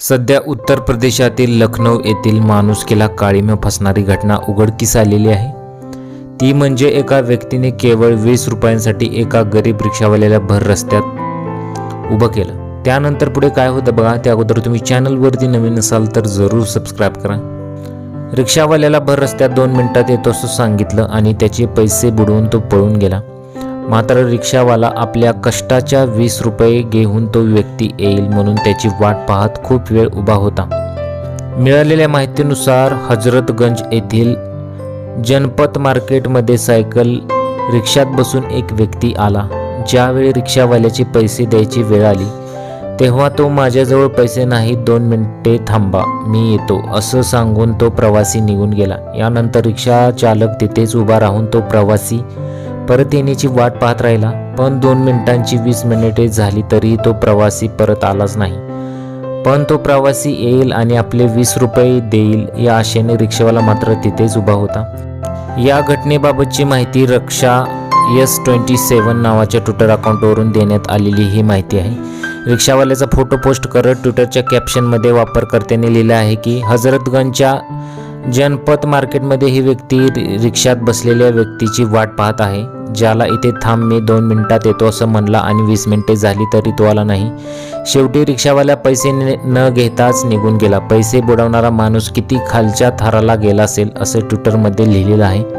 सध्या उत्तर प्रदेशातील लखनौ येथील माणुसकीला काळीमे फसणारी घटना उघडकीस आलेली आहे. ती म्हणजे एका व्यक्तीने केवळ वीस रुपयांसाठी एका गरीब रिक्षावाल्याला भर रस्त्यात उभं केलं. त्यानंतर पुढे काय होतं बघा त्या अगोदर तुम्ही चॅनलवरती नवीन असाल तर जरूर सबस्क्राईब करा. रिक्षावाल्याला भर रस्त्यात दोन मिनिटात येतो असं सांगितलं आणि त्याचे पैसे बुडवून तो पळून गेला. मात्र रिक्षावाला आपल्या कष्टाच्या वीस रुपये घेऊन तो व्यक्ती येईल म्हणून त्याची वाट पाहत खूप वेळ उभा होता. मिळालेल्या माहितीनुसार हजरतगंज येथील जनपत मार्केटमध्ये सायकल रिक्षात बसून एक व्यक्ती आला. ज्यावेळी रिक्षावाल्याचे पैसे द्यायची वेळ आली तेव्हा तो माझ्याजवळ पैसे नाही दोन मिनिटे थांबा मी येतो असं सांगून तो प्रवासी निघून गेला. यानंतर रिक्षा चालक तिथेच उभा राहून तो प्रवासी परत येण्याची वाट पाहत राहिला. पण दोन मिनिटांची वीस मिनिटे झाली तरी तो प्रवासी परत आलाच नाही. पण तो प्रवासी येईल आणि आपले वीस रुपये देईल या आशेने रिक्षावाला मात्र तिथेच उभा होता. या घटनेबाबतची माहिती रक्षा एस ट्वेंटी सेवन नावाच्या ट्विटर अकाउंटवरून देण्यात आलेली ही माहिती आहे. रिक्षावाल्याचा फोटो पोस्ट करत ट्विटरच्या कॅप्शनमध्ये वापरकर्त्याने लिहिलं आहे की हजरतगंजच्या जनपथ मार्केटमध्ये ही व्यक्ती रिक्षात बसलेल्या व्यक्तीची वाट पाहत आहे. ज्याला इथे थांब मी दोन मिनिटात येतो असं म्हणला आणि वीस मिनिटे झाली तरी तो आला नाही. शेवटी रिक्षावाला पैसे न न घेताच निघून गेला. पैसे बुडवणारा माणूस किती खालच्या थराला गेला असेल असं ट्विटरमध्ये लिहिलेलं आहे.